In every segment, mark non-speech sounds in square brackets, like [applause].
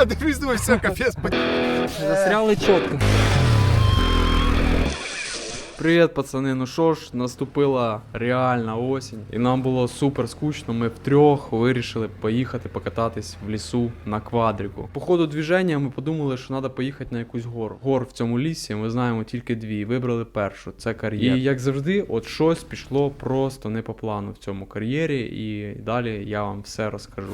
Я дивлюсь, думаю, все, капець. Застряли чітко. Привіт, пацани. Ну що ж, наступила реальна осінь, і нам було супер скучно. Ми втрьох вирішили поїхати покататись в лісу на квадрику. По ходу движення ми подумали, що треба поїхати на якусь гору. Гор в цьому лісі ми знаємо тільки дві. Вибрали першу це кар'єр. І як завжди, от щось пішло просто не по плану в цьому кар'єрі, і далі я вам все розкажу.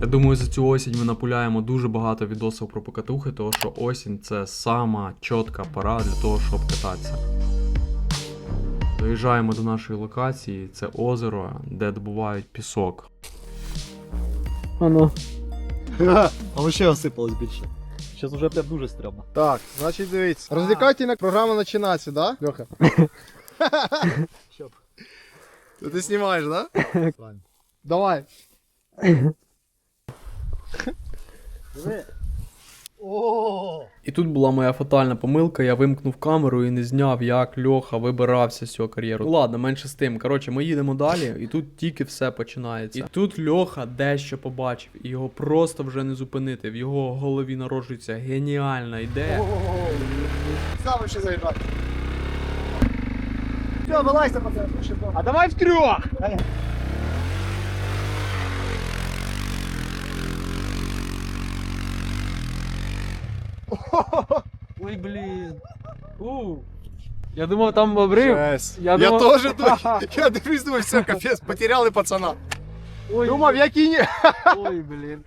Я думаю, за цю осінь ми напуляємо дуже багато відосів про покатухи, тому що осінь це сама чітка пора для того, щоб кататися. Доїжджаємо до нашої локації, це озеро, де добувають пісок. Оно. [laughs] А вообще осипалось більше. Зараз вже прям дуже стрьомно. Так, значить дивіться. Розвлекательна програма починається, да, Льоха? [laughs] Ти знімаєш, да? [laughs] Давай. І тут була моя фатальна помилка, я вимкнув камеру і не зняв, як Льоха вибирався з цього кар'єру. Ну ладно, менше з тим. Коротше, ми їдемо далі, і тут тільки все починається. І тут Льоха дещо побачив, і його просто вже не зупинити. В його голові народжується геніальна ідея. Саме ще заїжджати. Все, вилазьте, пацан, А давай в трьох! Ой, блін. У. Я думав, там обрив. Жесть. Я Я, думав- теж думаю, [laughs] я дивлюсь, думаю, все, капець, потеряли пацана. Ой, Думав, який ні. Ой, блін.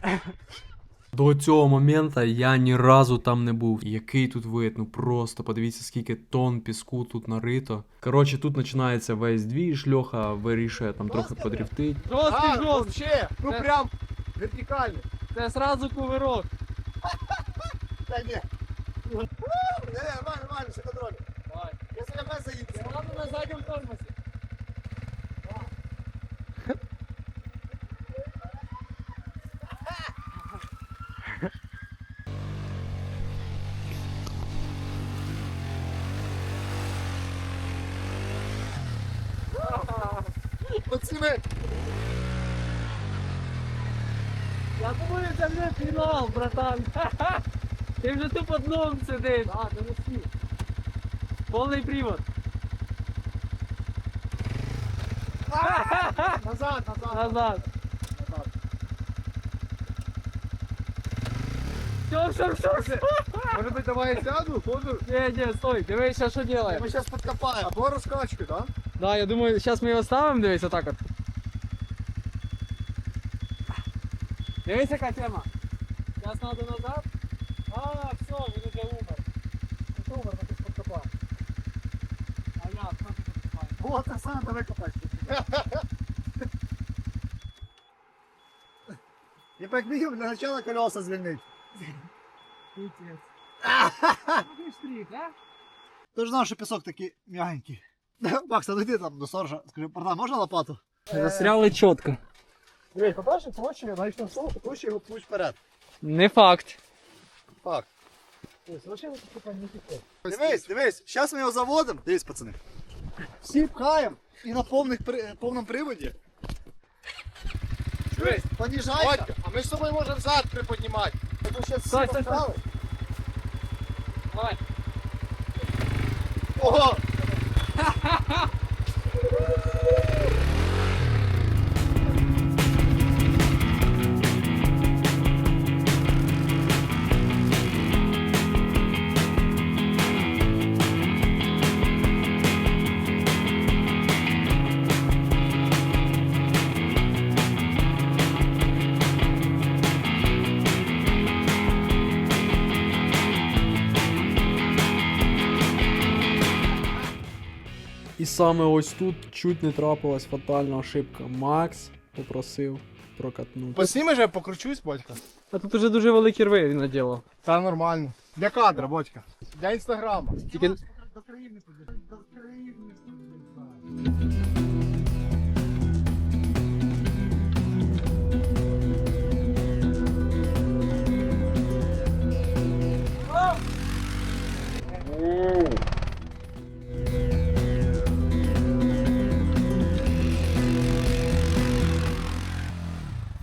До цього моменту я ні разу там не був. Який тут вид, ну просто подивіться, скільки тонн піску тут нарито. Коротше, тут починається весь двіж, Льоха вирішує там трохи подрифтить. А, вообще, ну прям вертикально. Це сразу кувирок. Та ні. Не, не, нормально, нормально, все контроль. Я себе без заїду. Сразу на задньому тормозі. Я думаю, це вже фінал, братан. [laughs] Ти вже тут під дном сидиш. А, ти не сів. Повний привод. назад, назад. Назад. Все, все, все, все. Може бути, давай я сяду, ходу. Не, не, стой, дивись, сейчас що делаем. Ми зараз підкопаємо. Або розкачку, так? Да, я думаю, сейчас мы его ставим, дивись, отак от. Дивись, яка тема. Сейчас надо назад. А, все, він уже умер. Що ми тут підкопаємо? А я, що ти підкопаєш? О, це сам давай копай. Я як мінімум для начала колеса звільнить. Пиздец. Ну ти штрих, а? Ти ж знав, що пісок такий м'ягенький. Макс, а ну там до сторожа. Скажи, пардон, можна лопату? Застряли чітко. Дивись, по-перше, проще, навіть на проще його путь вперед. Не факт. Так. Дивись, дивись, зараз ми його заводимо. Дивись, пацани. Всі пхаємо і на повних, при- повному приводі. Дивись, Поніжайся. Батько, а ми з собою можемо зад приподнімати. Тому що всі Стой, стой, стой. Давай. Ого! Саме ось тут чуть не трапилась фатальна ошибка. Макс попросив прокатнути. Посніми же, я покручусь, батька. А тут уже дуже великі рви він наділав. Та нормально. Для кадра, батька. Для інстаграма. Тільки До країни. До країни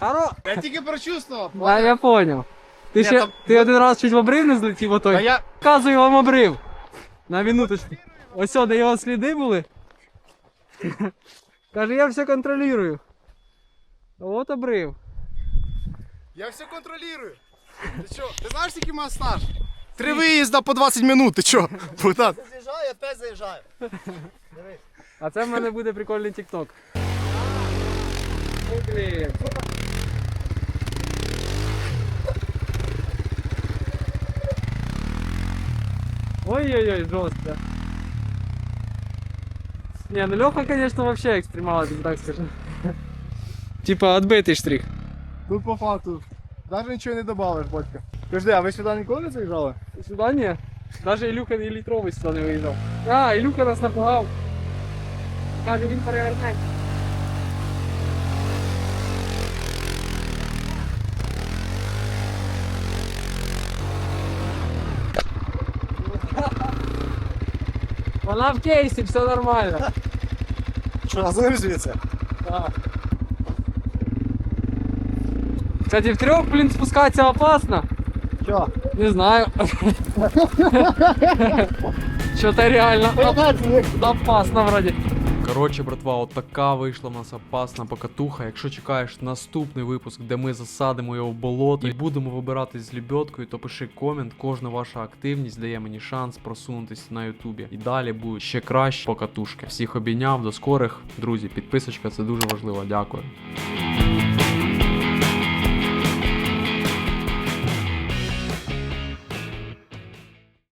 туди. Я тільки прочувствував. А, я понял. Ти ще там- ти один раз чуть в обрив не злетів, отой. А я Показую вам обрив. На минуточку. Ось о, де його сліди були. [laughs] Каже, я все контролюю. От обрив. Я все контролюю. Ти що? Ти знаєш, який мене стаж? Три виїзда по 20 минут, ти що? [laughs] Богдан? Заїжджаю, опять заїжджаю. А це в мене буде прикольний тікток. Блін. Ой-ой-ой, жестко. Не, ну Леха, конечно, вообще экстремал, я тебе так скажу. Типа отбитый штрих. Тут по факту. Навіть нічого не добавиш, батька. Подожди, а ви сюди ніколи не заїжджали? Сюда не. Даже Илюха и литровый сюда не выезжал. А, Илюха нас напугал. Каже, він переверне. Вона в кейсі, все нормально. Що, розумієте? Да. Кстати, в трех, блин, спускаться опасно. Що? Не знаю. [laughs] Что-то реально оп- опасно вроде. Коротше, братва, от така вийшла в нас опасна покатуха. Якщо чекаєш наступний випуск, де ми засадимо його в болото і будемо вибиратись з лебедкою, то пиши комент. Кожна ваша активність дає мені шанс просунутися на Ютубі. І далі будуть ще кращі покатушки. Всіх обійняв, до скорих. Друзі, підписочка це дуже важливо. Дякую.